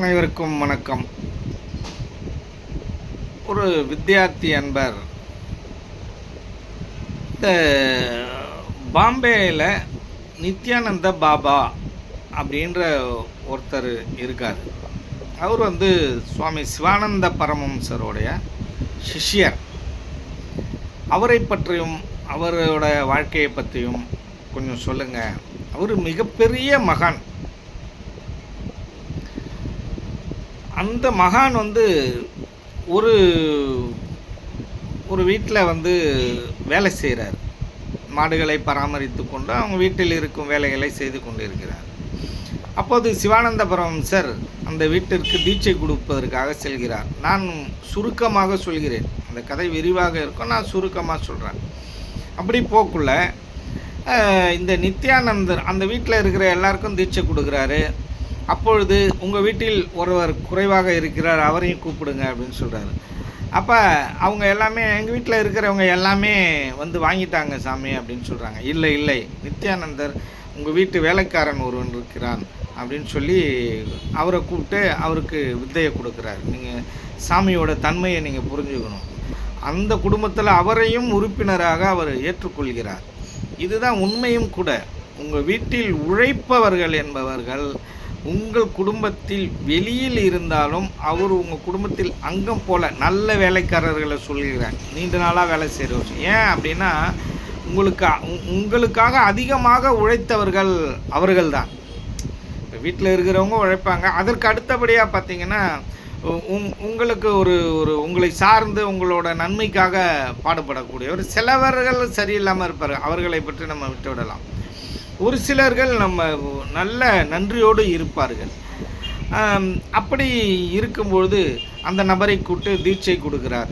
அனைவருக்கும் வணக்கம். ஒரு வித்தியார்த்தி அன்பர். இந்த பாம்பேயில் நித்யானந்த பாபா அப்படின்ற ஒருத்தர் இருக்கார். அவர் வந்து சுவாமி சிவானந்த பரமம்சருடைய சிஷ்யர். அவரை பற்றியும் அவரோட வாழ்க்கையை பற்றியும் கொஞ்சம் சொல்லுங்கள் அவர் மிகப்பெரிய மகான். அந்த மகான் வந்து ஒரு ஒரு வீட்டில் வந்து வேலை செய்கிறார் மாடுகளை பராமரித்து கொண்டு அவங்க வீட்டில் இருக்கும் வேலைகளை செய்து கொண்டு இருக்கிறார் அப்போது சிவானந்த பரமம்சர் அந்த வீட்டிற்கு தீட்சை கொடுப்பதற்காக செல்கிறார். நான் சுருக்கமாக சொல்கிறேன். அந்த கதை விரிவாக இருக்கும். நான் சுருக்கமாக சொல்கிறேன் அப்படி போக்குள்ள இந்த நித்யானந்தர் அந்த வீட்டில் இருக்கிற எல்லாருக்கும் தீட்சை கொடுக்குறாரு. அப்பொழுது உங்கள் வீட்டில் ஒருவர் குறைவாக இருக்கிறார் அவரையும் கூப்பிடுங்க அப்படின்னு சொல்கிறாரு அப்போ அவங்க எல்லாமே எங்கள் வீட்டில் இருக்கிறவங்க எல்லாமே வந்து வாங்கிட்டாங்க சாமி அப்படின்னு சொல்கிறாங்க இல்லை இல்லை நித்யானந்தர் உங்கள் வீட்டு வேலைக்காரன் ஒருவன் இருக்கிறான் அப்படின்னு சொல்லி அவரை கூப்பிட்டு அவருக்கு வித்தையை கொடுக்குறாரு. நீங்கள் சாமியோட தன்மையை நீங்கள் புரிஞ்சுக்கணும். அந்த குடும்பத்தில் அவரையும் உறுப்பினராக அவர் ஏற்றுக்கொள்கிறார். இதுதான் உண்மையும் கூட. உங்கள் வீட்டில் உழைப்பவர்கள் என்பவர்கள் உங்கள் குடும்பத்தில் வெளியில் இருந்தாலும் அவர் உங்கள் குடும்பத்தில் அங்கம் போல நல்ல வேலைக்காரர்களை சொல்கிறார். நீண்ட நாளாக வேலை செய்கிறவர் ஏன் அப்படின்னா உங்களுக்கு உங்களுக்காக அதிகமாக உழைத்தவர்கள் அவர்கள்தான். இப்போ வீட்டில் இருக்கிறவங்க உழைப்பாங்க. அதற்கு அடுத்தபடியாக பார்த்தீங்கன்னா உங் உங்களுக்கு ஒரு ஒரு உங்களை சார்ந்து உங்களோட நன்மைக்காக பாடுபடக்கூடியவர் சிலவர்கள் சரியில்லாமல் இருப்பார். அவர்களை பற்றி நம்ம விட்டு விடலாம். ஒரு சிலர்கள் நம்ம நல்ல நன்றியோடு இருப்பார்கள். அப்படி இருக்கும்பொழுது அந்த நபரை கூட்டு தீட்சை கொடுக்கிறார்.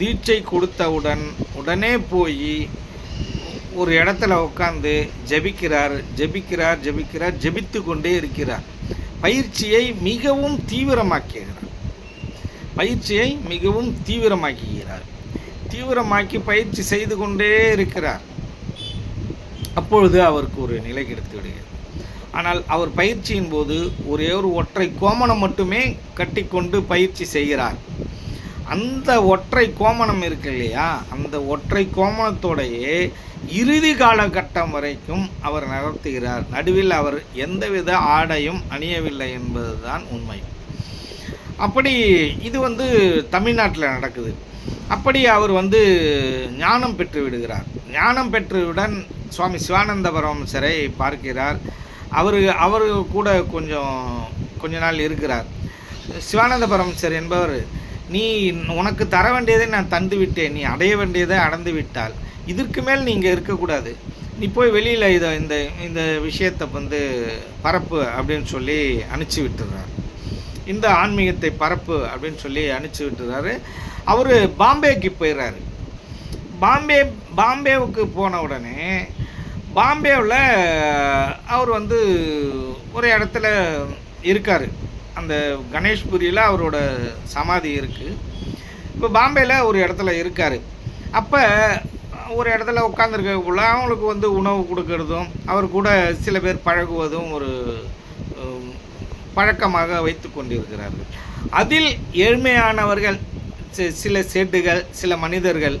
தீட்சை கொடுத்தவுடன் உடனே போய் ஒரு இடத்துல உட்காந்து ஜெபிக்கிறார் ஜெபிக்கிறார் ஜெபிக்கிறார் ஜபித்து கொண்டே இருக்கிறார். பயிற்சியை மிகவும் தீவிரமாக்குகிறார். பயிற்சியை மிகவும் தீவிரமாக்குகிறார். தீவிரமாக்கி பயிற்சி செய்து கொண்டே இருக்கிறார். அப்பொழுது அவருக்கு ஒரு நிலை கிடைத்து விடுகிறது. ஆனால் அவர் பயிற்சியின் போது ஒரே ஒரு ஒற்றை கோமணம் மட்டுமே கட்டிக்கொண்டு பயிற்சி செய்கிறார். அந்த ஒற்றை கோமணம் இருக்கு இல்லையா? அந்த ஒற்றை கோமணத்தோடையே இறுதி காலகட்டம் வரைக்கும் அவர் நகர்த்துகிறார். நடுவில் அவர் எந்தவித ஆடையும் அணியவில்லை என்பதுதான் உண்மை. அப்படி இது வந்து தமிழ்நாட்டில் நடக்குது. அப்படி அவர் வந்து ஞானம் பெற்று விடுகிறார். ஞானம் பெற்றவுடன் சுவாமி சிவானந்த பரமசரை பார்க்கிறார். அவர் அவர் கூட கொஞ்சம் கொஞ்ச நாள் இருக்கிறார். சிவானந்த பரமசர் என்பவர் நீ உனக்கு தர வேண்டியதை நான் தந்து விட்டேன். நீ அடைய வேண்டியதை அடைந்து விட்டால். இதற்கு மேல் நீங்கள் இருக்கக்கூடாது. நீ போய் வெளியில் இதை இந்த இந்த விஷயத்தை வந்து பரப்பு அப்படின்னு சொல்லி அனுப்பிச்சி விட்டுறார். இந்த ஆன்மீகத்தை பரப்பு அப்படின்னு சொல்லி அனுப்பிச்சி விட்டுறாரு. அவர் பாம்பேக்கு போயிடுறாரு பாம்பே பாம்பேவுக்கு போன உடனே பாம்பேவில் அவர் வந்து ஒரு இடத்துல இருக்கார். அந்த கணேஷ்புரியில் அவரோட சமாதி இருக்குது இப்போ பாம்பேயில் ஒரு இடத்துல இருக்கார். அப்போ ஒரு இடத்துல உட்காந்துருக்கக்குள்ள அவங்களுக்கு வந்து உணவு கொடுக்கறதும் அவர் கூட சில பேர் பழகுவதும் ஒரு பழக்கமாக வைத்து கொண்டிருக்கிறார்கள். அதில் ஏழ்மையானவர்கள் சில சேட்டுகள் சில மனிதர்கள்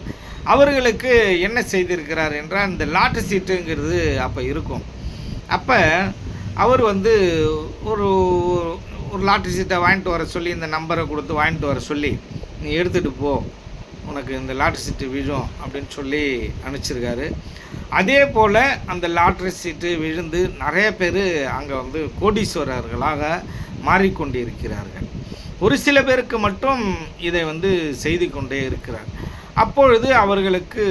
அவர்களுக்கு என்ன செய்திருக்கிறார் என்றால் இந்த லாட்டு சீட்டுங்கிறது அப்போ இருக்கும். அப்போ அவர் வந்து ஒரு ஒரு லாட்ரி சீட்டை வாங்கிட்டு வர சொல்லி இந்த நம்பரை கொடுத்து வாங்கிட்டு வர சொல்லி நீ எடுத்துகிட்டு போ உனக்கு இந்த லாட்ரி சீட்டு விழும் அப்படின்னு சொல்லி அனுப்பிச்சிருக்காரு. அதே போல் அந்த லாட்ரி சீட்டு விழுந்து நிறைய பேர் அங்கே வந்து கோடீஸ்வரர்களாக மாறிக்கொண்டிருக்கிறார்கள். ஒரு சில பேருக்கு மட்டும் இதை வந்து செய்து கொண்டே இருக்கிறார். அப்பொழுது அவர்களுக்கு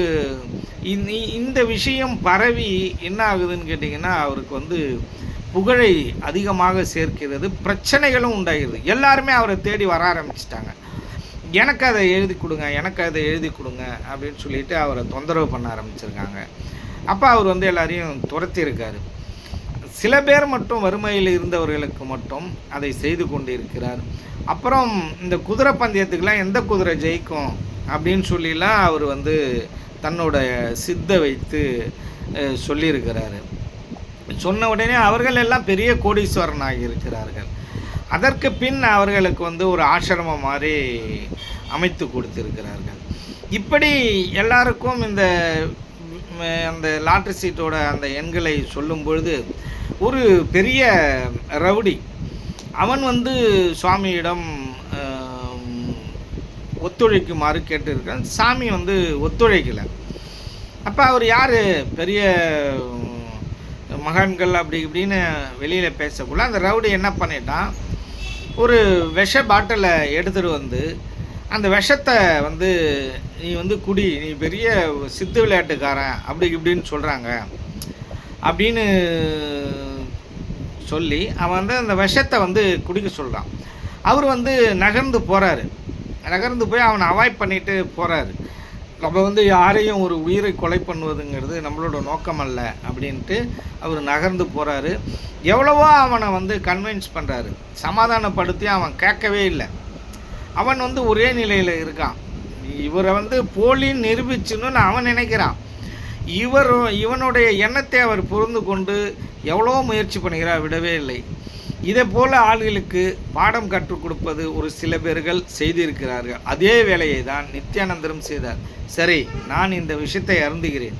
இந்த- இந்த விஷயம் பரவி என்ன ஆகுதுன்னு கேட்டிங்கன்னா அவருக்கு வந்து புகழை அதிகமாக சேர்க்கிறது பிரச்சனைகளும் உண்டாகிறது. எல்லாருமே அவரை தேடி வர ஆரம்பிச்சிட்டாங்க. எனக்கு அதை எழுதி கொடுங்க எனக்கு அதை எழுதி கொடுங்க அப்படின்னு சொல்லிட்டு அவரை தொந்தரவு பண்ண ஆரம்பிச்சிருக்காங்க. அப்போ அவர் வந்து எல்லாரையும் துரத்தியிருக்காரு. சில பேர் மட்டும் வறுமையில் இருந்தவர்களுக்கு மட்டும் அதை செய்து கொண்டிருக்கிறார். அப்புறம் இந்த குதிரை பந்தயத்துக்கெலாம் எந்த குதிரை ஜெயிக்கும்? அப்படின்னு சொல்லிலாம் அவர் வந்து தன்னோட சித்தை வைத்து சொல்லியிருக்கிறாரு. சொன்ன உடனே அவர்கள் எல்லாம் பெரிய கோடீஸ்வரன் ஆகியிருக்கிறார்கள். அதற்கு பின் அவர்களுக்கு வந்து ஒரு ஆசிரமம் மாதிரி அமைத்து கொடுத்திருக்கிறார்கள். இப்படி எல்லாருக்கும் இந்த அந்த லாட்ரி சீட்டோட அந்த எண்களை சொல்லும் பொழுது ஒரு பெரிய ரவுடி அவன் வந்து சுவாமியிடம் ஒத்துழைக்குமாறு கேட்டிருக்கான் சாமி வந்து ஒத்துழைக்கலை. அப்போ அவர் யார்? பெரிய மகன்கள் மகான்கள் அப்படி இப்படின்னு வெளியில் பேசக்குள்ள அந்த ரவுடி என்ன பண்ணிட்டான் ஒரு விஷ பாட்டிலை எடுத்துகிட்டு வந்து அந்த விஷத்தை வந்து நீ வந்து குடி நீ பெரிய சித்து விளையாட்டுக்காரன் அப்படி இப்படின்னு சொல்கிறாங்க அப்படின்னு சொல்லி அவன் வந்து அந்த விஷத்தை வந்து குடிக்க சொல்கிறான் அவர் வந்து நகர்ந்து போகிறாரு நகர்ந்து போய் அவனை அவாய்ட் பண்ணிட்டு போகிறாரு நம்ம வந்து யாரையும் ஒரு உயிரை கொலை பண்ணுவதுங்கிறது நம்மளோட நோக்கம் அல்ல அப்படின்ட்டு அவர் நகர்ந்து போகிறாரு எவ்வளவோ அவனை வந்து கன்வின்ஸ் பண்ணுறாரு சமாதானப்படுத்தி அவன் கேட்கவே இல்லை. அவன் வந்து ஒரே நிலையில் இருக்கான். இவரை வந்து போலின்னு நிரூபிச்சுன்னு அவன் நினைக்கிறான். இவர் இவனுடைய எண்ணத்தை அவர் புரிந்து கொண்டு எவ்வளோ முயற்சி பண்ணுகிறார் விடவே இல்லை. இதே போல் ஆள்களுக்கு பாடம் கற்றுக் கொடுப்பது ஒரு சில பேர்கள் செய்திருக்கிறார்கள். அதே வேலையை தான் நித்யானந்தரும் செய்தார். சரி நான் இந்த விஷயத்தை அருந்துகிறேன்.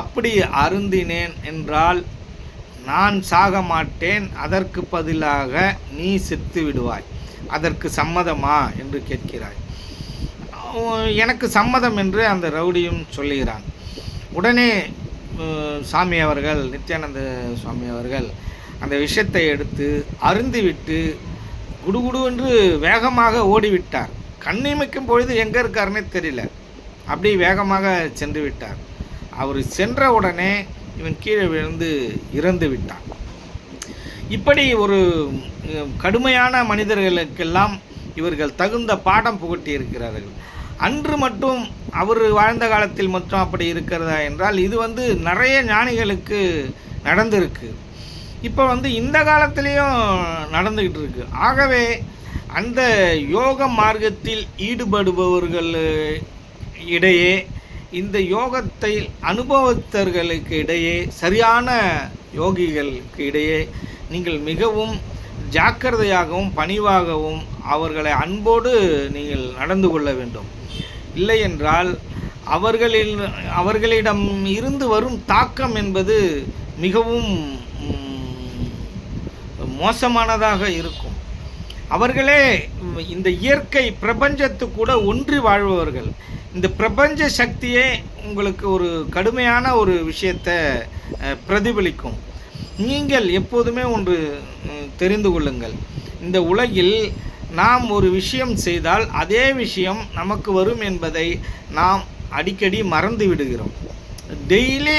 அப்படி அருந்தினேன் என்றால் நான் சாக மாட்டேன் அதற்கு பதிலாக நீ செத்து விடுவாய். அதற்கு சம்மதமா என்று கேட்கிறாய். எனக்கு சம்மதம் என்று அந்த ரவுடியும் சொல்லுகிறான். உடனே சாமி அவர்கள் நித்யானந்த சுவாமி அவர்கள் அந்த விஷத்தை எடுத்து அருந்திவிட்டு குடுகுடு என்று வேகமாக ஓடிவிட்டார். கண்ணிமைக்கும் பொழுது எங்கே இருக்காருன்னே தெரியல. அப்படி வேகமாக சென்று விட்டார். அவர் சென்ற உடனே இவன் கீழே விழுந்து இறந்து விட்டான். இப்படி ஒரு கடுமையான மனிதர்களுக்கெல்லாம் இவர்கள் தகுந்த பாடம் புகட்டி இருக்கிறார்கள். அன்று மட்டும் அவர் வாழ்ந்த காலத்தில் மட்டும் அப்படி இருக்கிறதா என்றால் இது வந்து நிறைய ஞானிகளுக்கு நடந்திருக்கு. இப்போ வந்து இந்த காலத்திலையும் நடந்துக்கிட்டு இருக்கு. ஆகவே அந்த யோக மார்க்கத்தில் ஈடுபடுபவர்கள் இடையே இந்த யோகத்தை அனுபவத்தர்களுக்கு இடையே சரியான யோகிகளுக்கு இடையே நீங்கள் மிகவும் ஜாக்கிரதையாகவும் பணிவாகவும் அவர்களை அன்போடு நீங்கள் நடந்து கொள்ள வேண்டும். இல்லை என்றால் அவர்களில் அவர்களிடம் இருந்து வரும் தாக்கம் என்பது மிகவும் மோசமானதாக இருக்கும். அவர்களே இந்த இயற்கை பிரபஞ்சத்து கூட ஒன்றி வாழ்பவர்கள். இந்த பிரபஞ்ச சக்தியே உங்களுக்கு ஒரு கடுமையான ஒரு விஷயத்தை பிரதிபலிக்கும். நீங்கள் எப்போதுமே ஒன்று தெரிந்து கொள்ளுங்கள். இந்த உலகில் நாம் ஒரு விஷயம் செய்தால் அதே விஷயம் நமக்கு வரும் என்பதை நாம் அடிக்கடி மறந்து விடுகிறோம். டெய்லி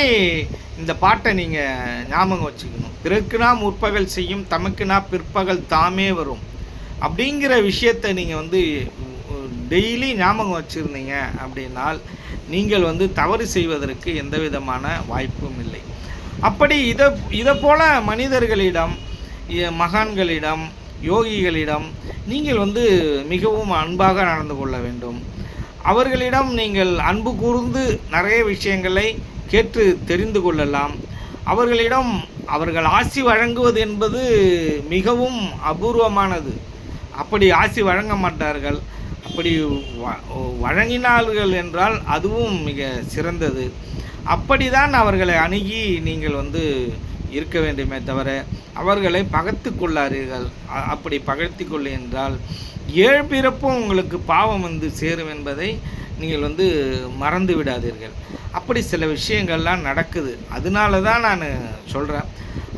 இந்த பாட்டை நீங்கள் ஞாபகம் வச்சுக்கணும். பிறக்குனா முற்பகல் செய்யும் தமக்குனா பிற்பகல் தாமே வரும். அப்படிங்கிற விஷயத்தை நீங்கள் வந்து டெய்லி ஞாபகம் வச்சுருந்தீங்க அப்படின்னால் நீங்கள் வந்து தவறு செய்வதற்கு எந்த விதமான வாய்ப்பும் இல்லை. அப்படி இதை இதை போல மனிதர்களிடம் மகான்களிடம் யோகிகளிடம் நீங்கள் வந்து மிகவும் அன்பாக நடந்து கொள்ள வேண்டும். அவர்களிடம் நீங்கள் அன்பு கூர்ந்து நிறைய விஷயங்களை கேட்டு தெரிந்து கொள்ளலாம். அவர்களிடம் அவர்கள் ஆசி வழங்குவது என்பது மிகவும் அபூர்வமானது. அப்படி ஆசி வழங்க மாட்டார்கள். அப்படி வ- வழங்கினார்கள் என்றால் அதுவும் மிக சிறந்தது. அப்படிதான் அவர்களை அணுகி நீங்கள் வந்து இருக்க வேண்டுமே தவிர அவர்களை பகைத்து கொள்ளாதீர்கள். அப்படி பகைத்து கொள்ளு என்றால் ஏழு பிறப்பும் உங்களுக்கு பாவம் வந்து சேரும் என்பதை நீங்கள் வந்து மறந்து விடாதீர்கள். அப்படி சில விஷயங்கள்லாம் நடக்குது. அதனால தான் நான் சொல்கிறேன்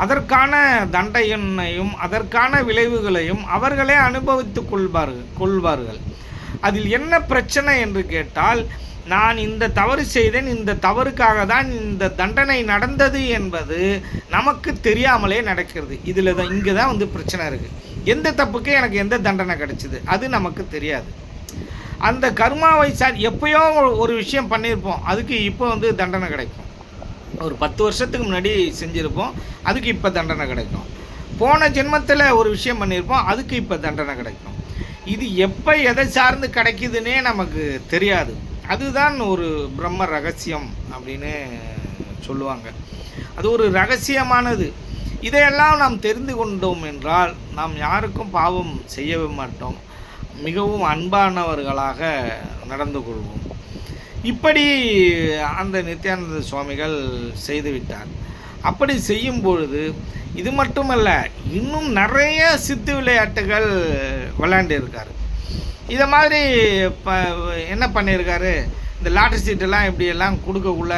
அதற்கான தண்டையனையும் அதற்கான விளைவுகளையும் அவர்களே அனுபவித்துக் கொள்வார்கள் கொள்வார்கள். அதில் என்ன பிரச்சனை என்று கேட்டால் நான் இந்த தவறு செய்தேன் இந்த தவறுக்காக தான் இந்த தண்டனை நடந்தது என்பது நமக்கு தெரியாமலே நடக்கிறது. இதில் தான் இங்கே தான் வந்து பிரச்சனை இருக்குது எந்த தப்புக்கு எனக்கு எந்த தண்டனை கிடைச்சிது? அது நமக்கு தெரியாது. அந்த கர்மாவை சார் எப்பயோ ஒரு- ஒரு விஷயம் பண்ணியிருப்போம். அதுக்கு இப்போ வந்து தண்டனை கிடைக்கும். ஒரு பத்து வருஷத்துக்கு முன்னாடி செஞ்சுருப்போம். அதுக்கு இப்போ தண்டனை கிடைக்கும். போன ஜென்மத்தில் ஒரு விஷயம் பண்ணியிருப்போம் அதுக்கு இப்போ தண்டனை கிடைக்கும். இது எப்போ எதை சார்ந்து கிடைக்குதுன்னே நமக்கு தெரியாது. அதுதான் ஒரு பிரம்ம ரகசியம் அப்படின்னு சொல்லுவாங்க. அது ஒரு ரகசியமானது. இதையெல்லாம் நாம் தெரிந்து கொண்டோம் என்றால் நாம் யாருக்கும் பாவம் செய்யவே மாட்டோம். மிகவும் அன்பானவர்களாக நடந்து கொள்வோம். இப்படி அந்த நித்யானந்த சுவாமிகள் செய்துவிட்டார். அப்படி செய்யும் பொழுது இது மட்டுமல்ல இன்னும் நிறைய சித்து விளையாட்டுகள் விளையாண்டுருக்காரு. இதை மாதிரி இப்போ என்ன பண்ணியிருக்காரு இந்த லாட்டரி சீட்டெல்லாம் இப்படியெல்லாம் கொடுக்கக்குள்ள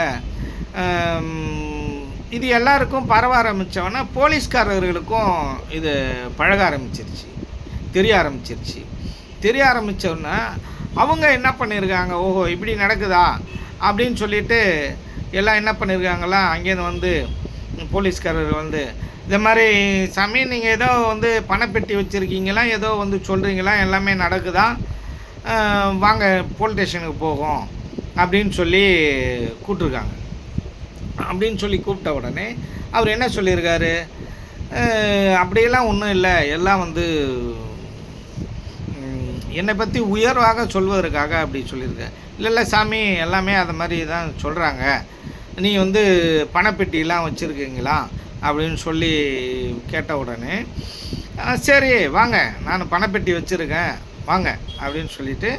இது எல்லாருக்கும் பரவ ஆரம்பித்தவொன்னே போலீஸ்காரர்களுக்கும் இது பழக ஆரம்பிச்சிருச்சு. தெரிய ஆரம்பிச்சிருச்சு. தெரிய ஆரம்பித்தோன்னா அவங்க என்ன பண்ணியிருக்காங்க ஓஹோ இப்படி நடக்குதா? அப்படின்னு சொல்லிட்டு எல்லாம் என்ன பண்ணியிருக்காங்களா அங்கேருந்து வந்து போலீஸ்காரர் வந்து இந்த மாதிரி சாமி நீங்கள் ஏதோ வந்து பணப்பெட்டி வச்சுருக்கீங்களா? ஏதோ வந்து சொல்கிறீங்களா எல்லாமே நடக்குதா? வாங்க போலீஸ் ஸ்டேஷனுக்கு போகும். அப்படின்னு சொல்லி கூப்பிட்ருக்காங்க அப்படின்னு சொல்லி கூப்பிட்ட உடனே அவர் என்ன சொல்லியிருக்காரு? அப்படியெல்லாம் ஒன்றும் இல்லை. எல்லாம் வந்து என்னை பற்றி உயர்வாக சொல்வதற்காக அப்படி சொல்லியிருக்கேன். இல்லை இல்லை சாமி எல்லாமே அதை மாதிரி தான் சொல்கிறாங்க நீ வந்து பணப்பெட்டிலாம் வச்சுருக்கீங்களா? அப்படின்னு சொல்லி கேட்ட உடனே சரி வாங்க. நான் பணப்பெட்டி வச்சுருக்கேன். வாங்க அப்படின்னு சொல்லிட்டு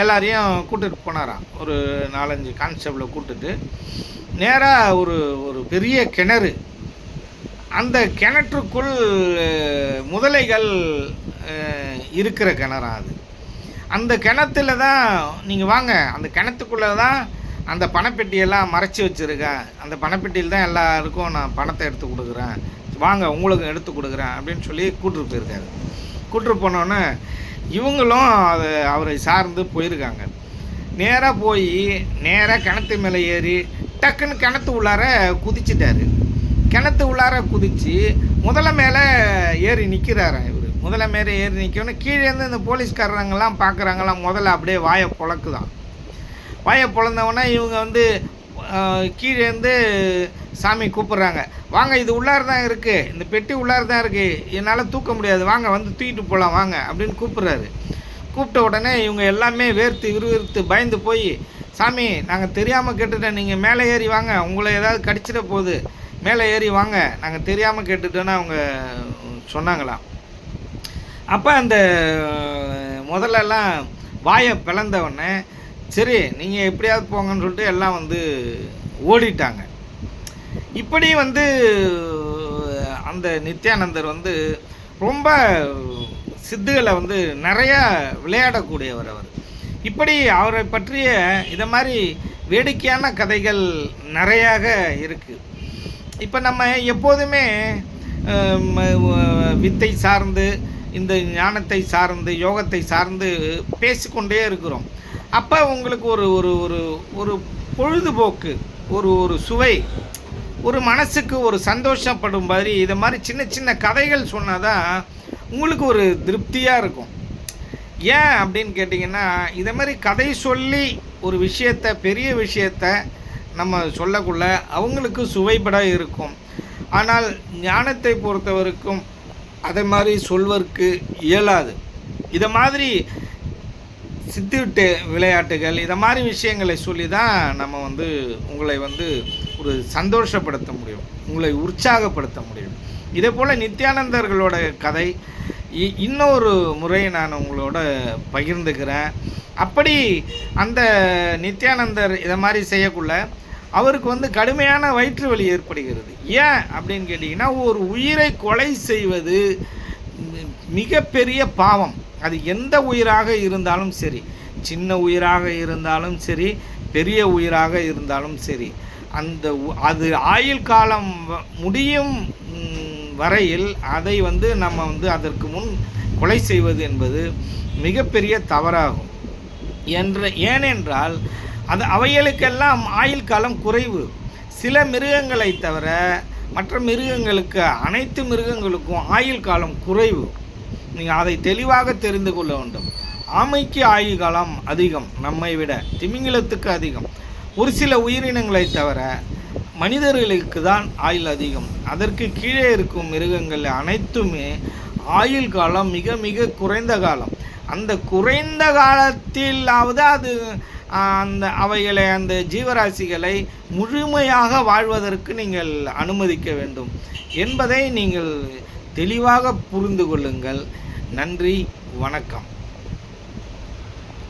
எல்லாரையும் கூட்டிகிட்டு போனாராம். ஒரு நாலஞ்சு கான்ஸ்டபிளை கூப்பிட்டுட்டு நேராக ஒரு ஒரு பெரிய கிணறு. அந்த கிணற்றுக்குள் முதலைகள் இருக்கிற கிணறா அது. அந்த கிணத்துல தான் நீங்கள் வாங்க. அந்த கிணத்துக்குள்ளே தான் அந்த பணப்பெட்டியெல்லாம் மறைச்சி வச்சுருக்கேன் அந்த பணப்பெட்டியில் தான் எல்லாருக்கும் நான் பணத்தை எடுத்து கொடுக்குறேன். வாங்க உங்களுக்கு எடுத்து கொடுக்குறேன் அப்படின்னு சொல்லி கூட்டிட்டு போயிருக்காரு. கூட்டிட்டு போனோன்னே இவங்களும் அது அவரை சார்ந்து போயிருக்காங்க. நேராக போய் நேராக கிணத்து மேலே ஏறி டக்குன்னு கிணத்து உள்ளார குதிச்சிட்டாரு. கிணத்து உள்ளார குதித்து முதல்ல மேலே ஏறி நிற்கிறாரு முதல்ல மேலே ஏறி நிற்கணும். கீழேருந்து இந்த போலீஸ்காரங்கெல்லாம் பார்க்குறாங்களாம் முதல்ல அப்படியே வாயை பொழக்குதான் வாயை பொழந்தவொடனே இவங்க வந்து கீழேருந்து கீழே இருந்து சாமி கூப்பிட்றாங்க. வாங்க இது உள்ளார தான் இருக்குது இந்த பெட்டி உள்ளார தான் இருக்குது என்னால் தூக்க முடியாது. வாங்க வந்து தூக்கிட்டு போகலாம் வாங்க அப்படின்னு கூப்பிட்றாரு. கூப்பிட்ட உடனே இவங்க எல்லாமே வேர்த்து விறுவிறுத்து பயந்து போய் சாமி நாங்கள் தெரியாமல் கேட்டுட்டோம். நீங்கள் மேலே ஏறி வாங்க. உங்களை ஏதாவது கடிச்சிட போகுது. மேலே ஏறி வாங்க. நாங்கள் தெரியாமல் கேட்டுட்டோன்னு அவங்க சொன்னாங்களாம். அப்போ அந்த முதல்லலாம் வாயை பிளந்த உடனே சரி நீங்கள் எப்படியாவது போங்கன்னு சொல்லிட்டு எல்லாம் வந்து ஓடிட்டாங்க. இப்படி வந்து அந்த நித்யானந்தர் வந்து ரொம்ப சித்துகளை வந்து நிறையா விளையாடக்கூடியவர் அவர். இப்படி அவரை பற்றிய இதை மாதிரி வேடிக்கையான கதைகள் நிறையாக இருக்குது இப்போ நம்ம எப்போதுமே வித்தை சார்ந்து இந்த ஞானத்தை சார்ந்து யோகத்தை சார்ந்து பேசிக்கொண்டே இருக்கிறோம். அப்போ உங்களுக்கு ஒரு ஒரு ஒரு ஒரு பொழுதுபோக்கு ஒரு ஒரு சுவை ஒரு மனசுக்கு ஒரு சந்தோஷப்படும் மாதிரி இதை மாதிரி சின்ன சின்ன கதைகள் சொன்னால் தான் உங்களுக்கு ஒரு திருப்தியாக இருக்கும். ஏன் அப்படின்னு கேட்டிங்கன்னா இதை மாதிரி கதை சொல்லி ஒரு விஷயத்தை பெரிய விஷயத்தை நம்ம சொல்லக்குள்ள அவங்களுக்கு சுவைபட இருக்கும். ஆனால் ஞானத்தை பொறுத்தவரைக்கும் அதை மாதிரி சொல்வதற்கு இயலாது. இதை மாதிரி சித்திவிட்டு விளையாட்டுகள் இதை மாதிரி விஷயங்களை சொல்லி தான் நம்ம வந்து உங்களை வந்து ஒரு சந்தோஷப்படுத்த முடியும். உங்களை உற்சாகப்படுத்த முடியும். இதே போல் நித்யானந்தர்களோட கதை இ- இன்னொரு முறை நான் உங்களோட பகிர்ந்துக்கிறேன். அப்படி அந்த நித்யானந்தர் இதை மாதிரி செய்யக்குள்ள அவருக்கு வந்து கடுமையான வயிற்று வலி ஏற்படுகிறது. ஏன் அப்படின்னு கேட்டிங்கன்னா ஒரு உயிரை கொலை செய்வது மிகப்பெரிய பாவம். அது எந்த உயிராக இருந்தாலும் சரி சின்ன உயிராக இருந்தாலும் சரி பெரிய உயிராக இருந்தாலும் சரி அந்த அது ஆயுள் காலம் முடியும் வரையில் அதை வந்து நம்ம வந்து அதற்கு முன் கொலை செய்வது என்பது மிகப்பெரிய தவறாகும். என்ற ஏனென்றால் அது அவைகளுக்கெல்லாம் ஆயுள் காலம் குறைவு. சில மிருகங்களை தவிர மற்ற மிருகங்களுக்கு அனைத்து மிருகங்களுக்கும் ஆயுள் காலம் குறைவு. நீங்கள் அதை தெளிவாக தெரிந்து கொள்ள வேண்டும். ஆமைக்கு ஆயுள் காலம் அதிகம் நம்மை விட திமிங்கிலத்துக்கு அதிகம். ஒரு சில உயிரினங்களை தவிர மனிதர்களுக்கு தான் ஆயுள் அதிகம். அதற்கு கீழே இருக்கும் மிருகங்கள் அனைத்துமே ஆயுள் காலம் மிக மிக குறைந்த காலம். அந்த குறைந்த காலத்திலாவது அது அந்த அவைகளை அந்த ஜீவராசிகளை முழுமையாக வாழ்வதற்கு நீங்கள் அனுமதிக்க வேண்டும் என்பதை நீங்கள் தெளிவாக புரிந்து கொள்ளுங்கள். நன்றி வணக்கம்.